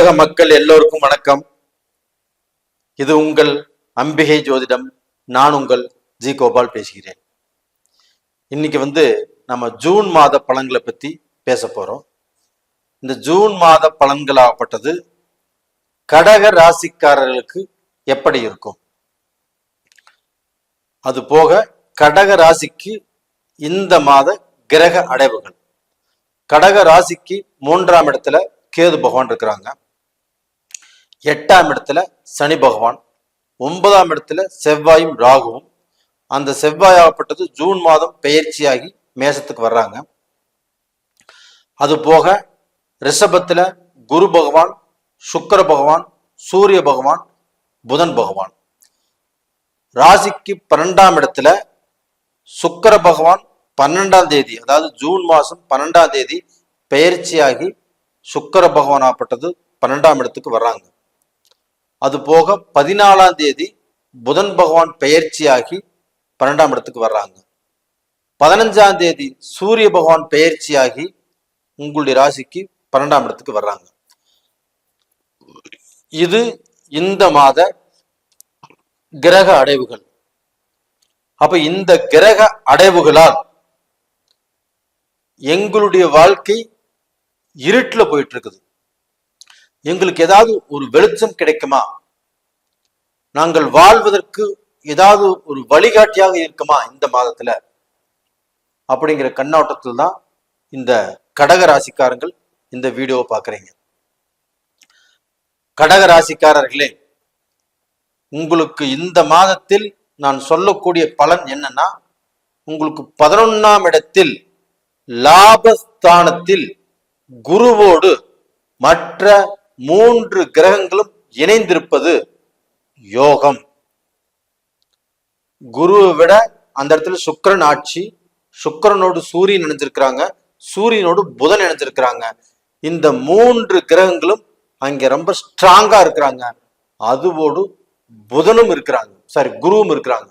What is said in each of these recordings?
உலக மக்கள் எல்லோருக்கும் வணக்கம். இது உங்கள் அம்பிகை ஜோதிடம். நான் உங்கள் ஜி கோபால் பேசுகிறேன். இன்னைக்கு வந்து நம்ம ஜூன் மாத பலன்களை பத்தி பேச போறோம். இந்த ஜூன் மாத பலன்களாகப்பட்டது கடக ராசிக்காரர்களுக்கு எப்படி இருக்கும்? அது போக கடக ராசிக்கு இந்த மாத கிரக அடைவுகள். கடக ராசிக்கு மூன்றாம் இடத்துல கேது பகவான் இருக்கிறாங்க. எட்டாம் இடத்துல சனி பகவான் ஒன்பதாம் இடத்துல செவ்வாயும் ராகுவும். அந்த செவ்வாயாகப்பட்டது ஜூன் மாதம் பெயர்ச்சியாகி மேசத்துக்கு வர்றாங்க. அது போக ரிஷபத்துல குரு பகவான் சுக்கர பகவான் சூரிய பகவான் புதன் பகவான். ராசிக்கு பன்னெண்டாம் இடத்துல சுக்கர பகவான் பன்னெண்டாம் தேதி அதாவது ஜூன் மாதம் பன்னெண்டாம் தேதி பெயர்ச்சியாகி சுக்கர பகவான் ஆப்பட்டது பன்னெண்டாம் இடத்துக்கு வர்றாங்க. அது போக பதினாலாம் தேதி புதன் பகவான் பெயர்ச்சியாகி பன்னெண்டாம் இடத்துக்கு வர்றாங்க. பதினஞ்சாம் தேதி சூரிய பகவான் பெயர்ச்சியாகி உங்களுடைய ராசிக்கு பன்னெண்டாம் இடத்துக்கு வர்றாங்க. இது இந்த மாத கிரக அடைவுகள். அப்ப இந்த கிரக அடைவுகளால் எங்களுடைய வாழ்க்கை இருட்டில் போயிட்டு இருக்குது. எங்களுக்கு ஏதாவது ஒரு வெளிச்சம் கிடைக்குமா? நாங்கள் வாழ்வதற்கு ஏதாவது ஒரு வழிகாட்டியாக இருக்குமா இந்த மாதத்துல? அப்படிங்கிற கண்ணோட்டத்தில் தான் இந்த கடக ராசிக்காரங்கள் இந்த வீடியோவை பார்க்குறீங்க. கடக ராசிக்காரர்களே உங்களுக்கு இந்த மாதத்தில் நான் சொல்லக்கூடிய பலன் என்னன்னா உங்களுக்கு பதினொன்னாம் இடத்தில் லாபஸ்தானத்தில் குருவோடு மற்ற மூன்று கிரகங்களும் இணைந்திருப்பது யோகம். குருவை விட அந்த இடத்துல சுக்கரன் ஆட்சி சுக்கரனோடு சூரியன் இணைஞ்சிருக்கிறாங்க சூரியனோடு புதன் இணைஞ்சிருக்கிறாங்க. இந்த மூன்று கிரகங்களும் அங்க ரொம்ப ஸ்ட்ராங்கா இருக்கிறாங்க. அதுவோடு புதனும் இருக்கிறாங்க. சாரி குருவும் இருக்கிறாங்க.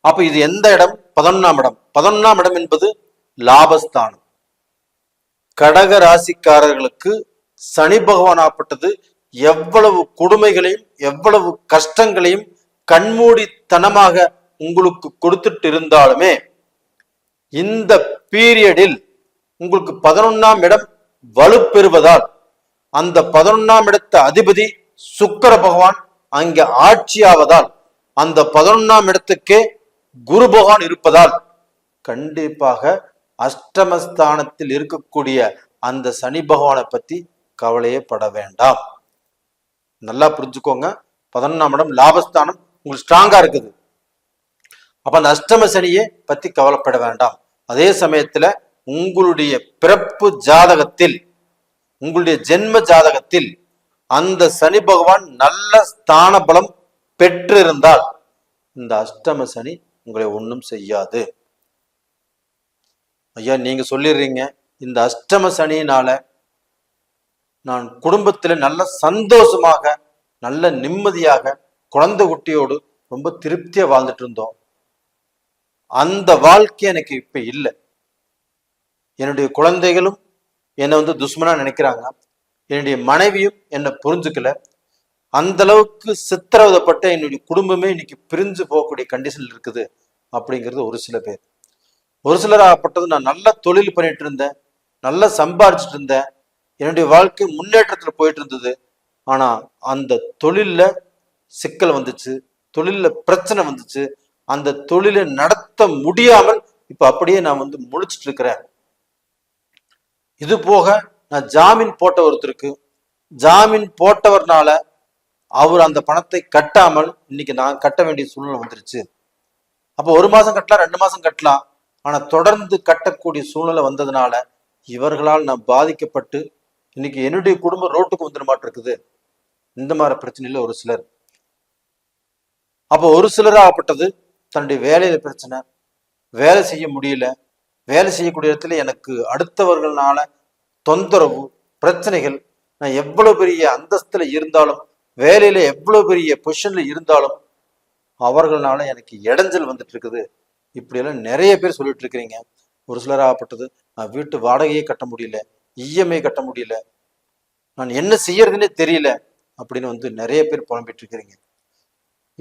அப்ப இது எந்த இடம்? பதினொன்னாம் இடம். பதினொன்னாம் இடம் என்பது லாபஸ்தானம். கடக ராசிக்காரர்களுக்கு சனி பகவான் ஆப்பட்டது எவ்வளவு கொடுமைகளையும் எவ்வளவு கஷ்டங்களையும் கண்மூடித்தனமாக உங்களுக்கு கொடுத்துட்டு இருந்தாலுமே இந்த பீரியடில் உங்களுக்கு பதினொன்னாம் இடம் வலுப்பெறுவதால் அந்த பதினொன்னாம் இடத்த அதிபதி சுக்கர பகவான் அங்கே ஆட்சியாவதால் அந்த பதினொன்னாம் இடத்துக்கே குரு பகவான் இருப்பதால் கண்டிப்பாக அஷ்டமஸ்தானத்தில் இருக்கக்கூடிய அந்த சனி பகவானை பத்தி கவலையே பட வேண்டாம் நல்லா புரிஞ்சுக்கோங்க. பதினொன்னாம் இடம் லாபஸ்தானம் உங்களுக்கு ஸ்ட்ராங்கா இருக்குது. அப்ப அந்த அஷ்டம சனியை பத்தி கவலைப்பட வேண்டாம். அதே சமயத்துல உங்களுடைய பிறப்பு ஜாதகத்தில் உங்களுடைய ஜென்ம ஜாதகத்தில் அந்த சனி பகவான் நல்ல ஸ்தான பலம் பெற்றிருந்தால் இந்த அஷ்டம சனி உங்களை ஒன்றும் செய்யாது. ஐயா நீங்க சொல்லிடுறீங்க இந்த அஷ்டம சனியினால நான் குடும்பத்துல நல்ல சந்தோஷமாக நல்ல நிம்மதியாக குழந்தை குட்டியோடு ரொம்ப திருப்தியா வாழ்ந்துட்டு இருந்தோம். அந்த வாழ்க்கை எனக்கு இப்ப இல்லை. என்னுடைய குழந்தைகளும் என்னை வந்து துஷ்மனா நினைக்கிறாங்க. என்னுடைய மனைவியும் என்னை புரிஞ்சுக்கல. அந்த அளவுக்கு சித்திரவதப்பட்ட என்னுடைய குடும்பமே இன்னைக்கு பிரிஞ்சு போகக்கூடிய கண்டிஷன் இருக்குது அப்படிங்கிறது ஒரு சில பேர். ஒரு சிலராகப்பட்டது நான் நல்ல தொழில் பண்ணிட்டு இருந்தேன். நல்லா சம்பாரிச்சிட்டு இருந்தேன். என்னுடைய வாழ்க்கை முன்னேற்றத்தில் போயிட்டு இருந்தது ஆனால் அந்த தொழில்ல சிக்கல் வந்துச்சு. தொழிலில் பிரச்சனை வந்துச்சு. அந்த தொழிலை நடத்த முடியாமல் இப்போ அப்படியே நான் வந்து முழிச்சிட்டு இருக்கிறேன் இது போக நான் ஜாமீன் போட்ட ஒருத்தருக்கு ஜாமீன் போட்டவர்னால அவர் அந்த பணத்தை கட்டாமல் இன்னைக்கு நான் கட்ட வேண்டிய சூழ்நிலை வந்துருச்சு. அப்போ ஒரு மாசம் கட்டலாம் ரெண்டு மாதம் கட்டலாம். ஆனால் தொடர்ந்து கட்டக்கூடிய சூழ்நிலை வந்ததுனால இவர்களால் நான் பாதிக்கப்பட்டு இன்னைக்கு என்னுடைய குடும்பம் ரோட்டுக்கு வந்துட மாட்டிருக்குது இந்த மாதிரி பிரச்சனையில ஒரு சிலர். அப்போ ஒரு சிலராகப்பட்டது தன்னுடைய வேலையில பிரச்சனை வேலை செய்ய முடியல வேலை செய்யக்கூடிய இடத்துல எனக்கு அடுத்தவர்களால தொந்தரவு பிரச்சனைகள் நான் எவ்வளவு பெரிய அந்தஸ்துல இருந்தாலும் வேலையில எவ்வளவு பெரிய பொசிஷன்ல இருந்தாலும் அவர்களால எனக்கு இடைஞ்சல் வந்துட்டு இருக்குது. இப்படியெல்லாம் நிறைய பேர் சொல்லிட்டு இருக்கிறீங்க. ஒரு சிலராகப்பட்டது நான் வீட்டு வாடகையே கட்ட முடியல இஎம்ஐ கட்ட முடியல. நான் என்ன செய்யறதுன்னே தெரியல அப்படின்னு வந்து நிறைய பேர் புலம்பிட்டு இருக்கிறீங்க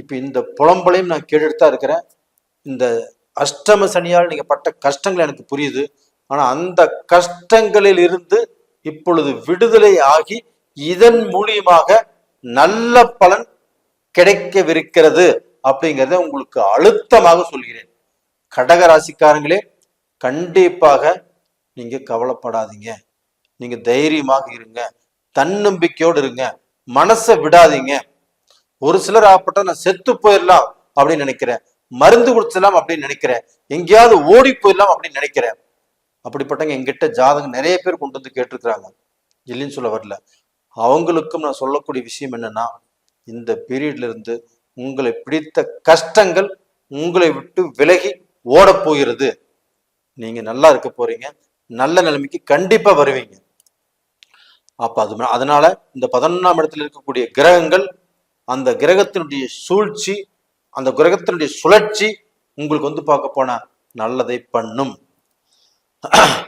இப்போ இந்த புலம்பலையும் நான் கேட்டுட்டு தான் இருக்கிறேன். இந்த அஷ்டம சனியால் நீங்கள் பட்ட கஷ்டங்கள் எனக்கு புரியுது. ஆனால் அந்த கஷ்டங்களில் இருந்து இப்பொழுது விடுதலை ஆகி இதன் மூலியமாக நல்ல பலன் கிடைக்கவிருக்கிறது அப்படிங்கிறத உங்களுக்கு அழுத்தமாக சொல்கிறேன். கடக ராசிக்காரங்களே கண்டிப்பாக நீங்கள் கவலைப்படாதீங்க. நீங்க தைரியமாக இருங்க. தன்னம்பிக்கையோடு இருங்க. மனசை விடாதீங்க. ஒரு சிலர் ஆப்பட்டா நான் செத்து போயிடலாம் அப்படின்னு நினைக்கிறேன். மருந்து குடிச்சிடலாம் அப்படின்னு நினைக்கிறேன். எங்கேயாவது ஓடி போயிடலாம் அப்படின்னு நினைக்கிறேன். அப்படிப்பட்டவங்க எங்கிட்ட ஜாதகம் நிறைய பேர் கொண்டு வந்து கேட்டிருக்கிறாங்க. இல்லைன்னு சொல்ல வரல. அவங்களுக்கும் நான் சொல்லக்கூடிய விஷயம் என்னன்னா இந்த பீரியட்ல இருந்து உங்களை பிடித்த கஷ்டங்கள் உங்களை விட்டு விலகி ஓடப் போகிறது. நீங்க நல்லா இருக்க போறீங்க. நல்ல நிலைமைக்கு கண்டிப்பா வருவீங்க. அப்போ அது அதனால இந்த பதினொன்றாம் இடத்துல இருக்கக்கூடிய கிரகங்கள் அந்த கிரகத்தினுடைய சூழ்ச்சி அந்த கிரகத்தினுடைய சுழற்சி உங்களுக்கு வந்து பார்க்க போனா நல்லதை பண்ணும்.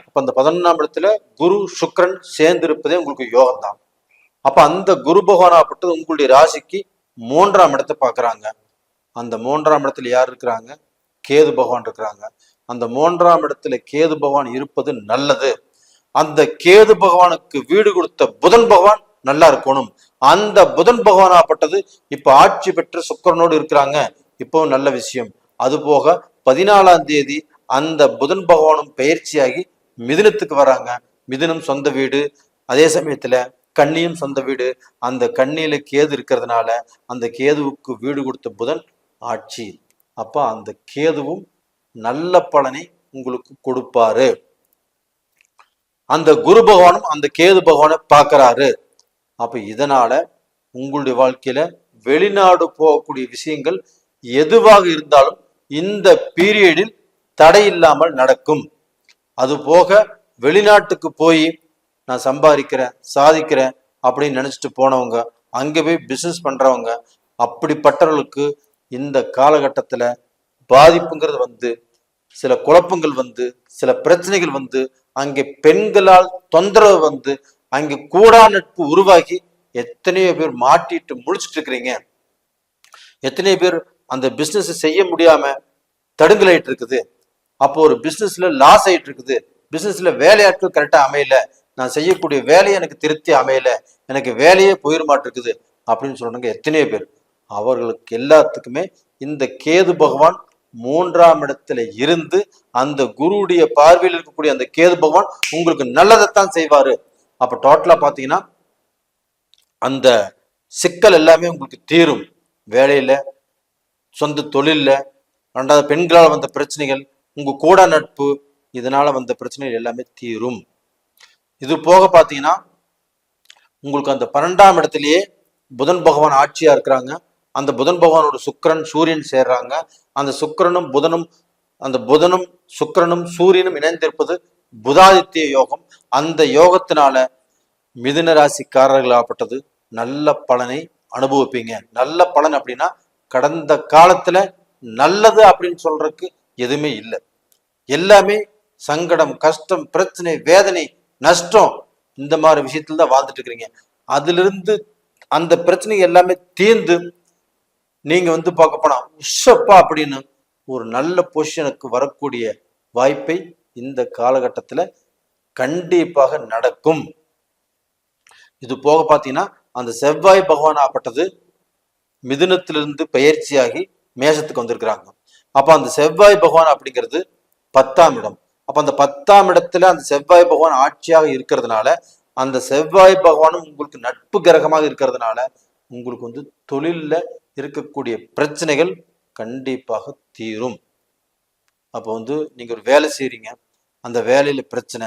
அப்ப அந்த பதினொன்றாம் இடத்துல குரு சுக்ரன் சேர்ந்து இருப்பதே உங்களுக்கு யோகம் தான் அப்ப அந்த குரு பகவானாப்பட்டது உங்களுடைய ராசிக்கு மூன்றாம் இடத்தை பார்க்குறாங்க. அந்த மூன்றாம் இடத்துல யார் இருக்கிறாங்க? கேது பகவான் இருக்கிறாங்க. அந்த மூன்றாம் இடத்துல கேது பகவான் இருப்பது நல்லது. அந்த கேது பகவானுக்கு வீடு கொடுத்த புதன் பகவான் நல்லா இருக்கணும். அந்த புதன் பகவானாப்பட்டது இப்ப ஆட்சி பெற்ற சுக்கிரனோடு இருக்கிறாங்க. இப்போ நல்ல விஷயம். அது போக பதினாலாம் தேதி அந்த புதன் பகவானும் பயிற்சியாகி மிதுனத்துக்கு வராங்க. மிதுனம் சொந்த வீடு அதே சமயத்துல கண்ணியும் சொந்த வீடு. அந்த கண்ணியில கேது இருக்கிறதுனால அந்த கேதுவுக்கு வீடு கொடுத்த புதன் ஆட்சி. அப்ப அந்த கேதுவும் நல்ல பலனை உங்களுக்கு கொடுப்பாரு. அந்த குரு பகவானும் அந்த கேது பகவானை பார்க்கறாரு. அப்ப இதனால உங்களுடைய வாழ்க்கையில வெளிநாடு போகக்கூடிய விஷயங்கள் எதுவாக இருந்தாலும் இந்த பீரியடில் தடை இல்லாமல் நடக்கும். அது போக வெளிநாட்டுக்கு போய் நான் சம்பாதிக்கிறேன் சாதிக்கிறேன் அப்படின்னு நினைச்சிட்டு போனவங்க அங்க போய் பிசினஸ் பண்றவங்க அப்படிப்பட்டவர்களுக்கு இந்த காலகட்டத்துல பாதிப்புங்கிறது வந்து சில குழப்பங்கள் வந்து சில பிரச்சனைகள் வந்து அங்கே பெண்களால் தொந்தரவு வந்து அங்கே கூடா நட்பு உருவாகி எத்தனையோ பேர் மாட்டிட்டு முழிச்சிட்டு இருக்கிறீங்க. எத்தனையோ பேர் அந்த பிஸ்னஸ் செய்ய முடியாம தடுங்கலாயிட்டு இருக்குது. அப்போ ஒரு பிஸ்னஸ்ல லாஸ் ஆயிட்டு இருக்குது. பிஸ்னஸ்ல வேலையாட்கள் கரெக்டா அமையல. நான் செய்யக்கூடிய வேலையை எனக்கு திருப்தி அமையல. எனக்கு வேலையே போயிட மாட்டிருக்குது அப்படின்னு சொல்றாங்க எத்தனையோ பேர். அவர்களுக்கு எல்லாத்துக்குமே இந்த கேது பகவான் மூன்றாம் இடத்துல இருந்து அந்த குருவுடைய பார்வையில் இருக்கக்கூடிய அந்த கேது பகவான் உங்களுக்கு நல்லதைத்தான் செய்வாரு. அப்ப டோட்டலா பாத்தீங்கன்னா அந்த சிக்கல் எல்லாமே உங்களுக்கு தீரும். வேலையில சொந்த தொழில்ல ரெண்டாவது பெண்களால் வந்த பிரச்சனைகள் உங்க கூட நட்பு இதனால வந்த பிரச்சனைகள் எல்லாமே தீரும். இது போக பாத்தீங்கன்னா உங்களுக்கு அந்த பன்னெண்டாம் இடத்திலேயே புதன் பகவான் ஆட்சியா இருக்கிறாங்க. அந்த புதன் பகவானோட சுக்கிரன் சூரியன் சேர்றாங்க. அந்த சுக்கிரனும் புதனும் அந்த புதனும் சுக்கிரனும் சூரியனும் இணைந்திருப்பது புதாதித்ய யோகம். அந்த யோகத்தினால மிதுன ராசிக்காரர்களாகப்பட்டது. நல்ல பலனை அனுபவிப்பீங்க. நல்ல பலன் அப்படின்னா கடந்த காலத்துல நல்லது அப்படின்னு சொல்றதுக்கு எதுவுமே இல்லை. எல்லாமே சங்கடம் கஷ்டம் பிரச்சனை வேதனை நஷ்டம் இந்த மாதிரி விஷயத்துல தான் வாழ்ந்துட்டு இருக்கிறீங்க. அதிலிருந்து அந்த பிரச்சனை எல்லாமே தீர்ந்து நீங்க வந்து பார்க்க போனா உஷப்பா அப்படின்னு ஒரு நல்ல பொசிஷனுக்கு வரக்கூடிய வாய்ப்பை இந்த காலகட்டத்துல கண்டிப்பாக நடக்கும். இது போக பார்த்தீங்கன்னா அந்த செவ்வாய் பகவான் ஆப்பட்டது மிதுனத்திலிருந்து பயிற்சியாகி மேஷத்துக்கு வந்திருக்கிறாங்க. அப்ப அந்த செவ்வாய் பகவான் அப்படிங்கிறது பத்தாம் இடம். அப்ப அந்த பத்தாம் இடத்துல அந்த செவ்வாய் பகவான் ஆட்சியாக இருக்கிறதுனால அந்த செவ்வாய் பகவானும் உங்களுக்கு நட்பு கிரகமாக இருக்கிறதுனால உங்களுக்கு வந்து தொழில்ல இருக்கக்கூடிய பிரச்சனைகள் கண்டிப்பாக தீரும். அப்போ வந்து நீங்க ஒரு வேலை செய்கிறீங்க அந்த வேலையில பிரச்சனை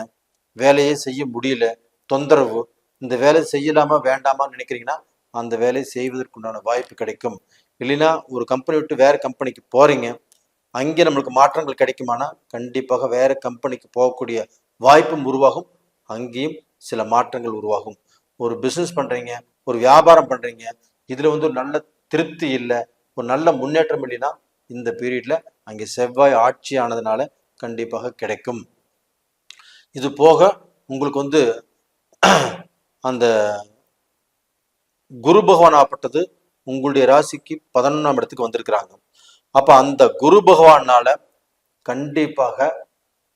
வேலையே செய்ய முடியல தொந்தரவு இந்த வேலை செய்யலாமா வேண்டாமான்னு நினைக்கிறீங்கன்னா அந்த வேலையை செய்வதற்குண்டான வாய்ப்பு கிடைக்கும். இல்லைன்னா ஒரு கம்பெனி விட்டு வேற கம்பெனிக்கு போறீங்க. அங்கே நம்மளுக்கு மாற்றங்கள் கிடைக்குமானா கண்டிப்பாக வேற கம்பெனிக்கு போகக்கூடிய வாய்ப்பும் உருவாகும். அங்கேயும் சில மாற்றங்கள் உருவாகும். ஒரு பிசினஸ் பண்றீங்க ஒரு வியாபாரம் பண்றீங்க இதுல வந்து ஒரு நல்ல திருப்தி இல்லை. ஒரு நல்ல முன்னேற்றம் இல்லைன்னா இந்த பீரியட்ல அங்கே செவ்வாய் ஆட்சி ஆனதுனால கண்டிப்பாக கிடைக்கும். இது போக உங்களுக்கு வந்து அந்த குரு பகவான் ஆப்பட்டது உங்களுடைய ராசிக்கு பதினொன்றாம் இடத்துக்கு வந்திருக்கிறாங்க. அப்ப அந்த குரு பகவானால கண்டிப்பாக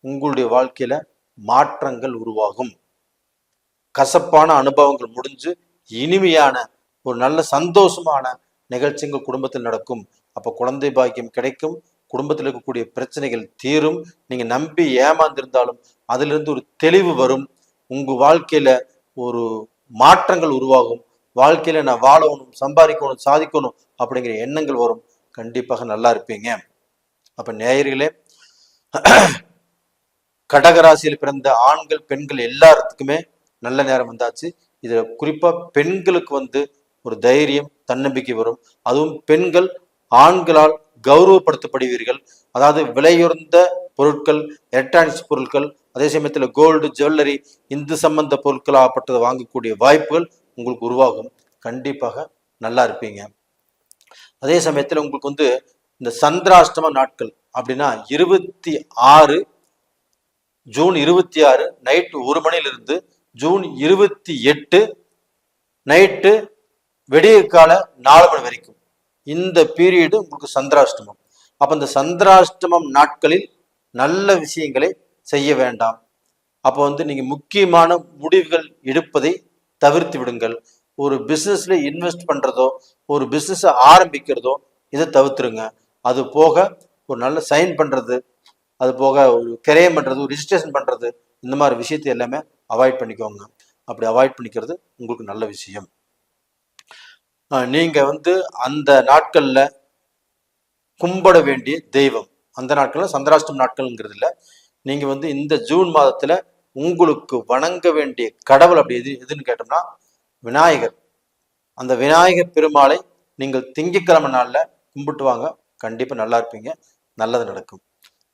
உங்களுடைய வாழ்க்கையில மாற்றங்கள் உருவாகும். கசப்பான அனுபவங்கள் முடிஞ்சு இனிமையான ஒரு நல்ல சந்தோஷமான நிகழ்ச்சிகள் குடும்பத்தில் நடக்கும். அப்ப குழந்தை பாக்கியம் கிடைக்கும். குடும்பத்தில் இருக்கக்கூடிய பிரச்சனைகள் தீரும். நீங்க நம்பி ஏமாந்திருந்தாலும் அதிலிருந்து ஒரு தெளிவு வரும். உங்க வாழ்க்கையில ஒரு மாற்றங்கள் உருவாகும். வாழ்க்கையில நான் வாழணும் சம்பாதிக்கணும் சாதிக்கணும் அப்படிங்கிற எண்ணங்கள் வரும். கண்டிப்பாக நல்லா இருப்பீங்க. அப்ப நேயர்களே கடகராசியில் பிறந்த ஆண்கள் பெண்கள் எல்லாத்துக்குமே நல்ல நேரம் வந்தாச்சு. இதுல குறிப்பா பெண்களுக்கு வந்து ஒரு தைரியம் தன்னம்பிக்கை வரும். அதுவும் பெண்கள் ஆண்களால் கௌரவப்படுத்தப்படுவீர்கள். அதாவது விலையுயர்ந்த பொருட்கள் எலக்ட்ரானிக்ஸ் பொருட்கள் அதே சமயத்தில் கோல்டு ஜுவல்லரி இந்து சம்பந்த பொருட்கள் ஆகப்பட்டதை வாங்கக்கூடிய வாய்ப்புகள் உங்களுக்கு உருவாகும். கண்டிப்பாக நல்லா இருப்பீங்க. அதே சமயத்தில் உங்களுக்கு வந்து இந்த சந்திராஷ்டம நாட்கள் அப்படின்னா இருபத்தி ஆறு ஜூன் இருபத்தி ஆறு நைட்டு ஒரு மணிலிருந்து ஜூன் இருபத்தி எட்டு நைட்டு விடியற்கால நாலு மணி வரைக்கும். இந்த பீரியடு உங்களுக்கு சந்திராஷ்டமம். அப்போ இந்த சந்திராஷ்டமம் நாட்களில் நல்ல விஷயங்களை செய்ய வேண்டாம். அப்போ வந்து நீங்கள் முக்கியமான முடிவுகள் எடுப்பதை தவிர்த்து விடுங்கள். ஒரு பிஸ்னஸில் இன்வெஸ்ட் பண்ணுறதோ ஒரு பிஸ்னஸை ஆரம்பிக்கிறதோ இதை தவிர்த்துருங்க. அது போக ஒரு நல்ல சைன் பண்ணுறது அது போக ஒரு கிரயம் பண்ணுறது ஒரு ரிஜிஸ்ட்ரேஷன் பண்ணுறது இந்த மாதிரி விஷயத்தை எல்லாமே அவாய்ட் பண்ணிக்கோங்க. அப்படி அவாய்ட் பண்ணிக்கிறது உங்களுக்கு நல்ல விஷயம். நீங்கள் நீங்க வந்து அந்த நாட்கள்ல கும்பிட வேண்டிய தெய்வம். அந்த நாட்கள்ல சந்திராஷ்டம் நாட்கள்ங்கிறது இல்ல நீங்க வந்து இந்த ஜூன் மாதத்துல உங்களுக்கு வணங்க வேண்டிய கடவுள் அப்படி எது எதுன்னு கேட்டோம்னா விநாயகர். அந்த விநாயகர் பெருமாளை நீங்கள் திங்கக்கிழமை நாளில் கும்பிட்டு வாங்க. கண்டிப்பாக நல்லா இருப்பீங்க. நல்லது நடக்கும்.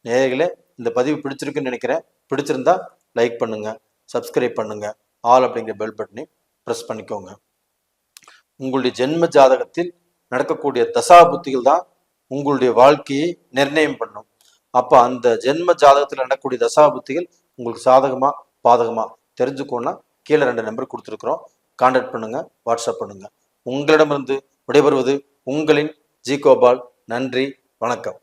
நேர்களே இந்த பதிவு பிடிச்சிருக்குன்னு நினைக்கிறேன். பிடிச்சிருந்தா லைக் பண்ணுங்கள் சப்ஸ்கிரைப் பண்ணுங்கள் ஆல் அப்படிங்கிற பெல் பட்டனை ப்ரெஸ் பண்ணிக்கோங்க. உங்களுடைய ஜென்ம ஜாதகத்தில் நடக்கக்கூடிய தசா புத்திகள் தான் உங்களுடைய வாழ்க்கையை நிர்ணயம் பண்ணும். அப்போ அந்த ஜென்ம ஜாதகத்தில் நடக்கக்கூடிய தசா புத்திகள் உங்களுக்கு சாதகமா பாதகமா தெரிஞ்சுக்கோன்னா கீழே ரெண்டு நம்பர் கொடுத்துருக்குறோம். கான்டாக்ட் பண்ணுங்க வாட்ஸ்அப் பண்ணுங்க. உங்களிடமிருந்து விடைபெறுவது உங்களின் ஜி கோபால் நன்றி வணக்கம்.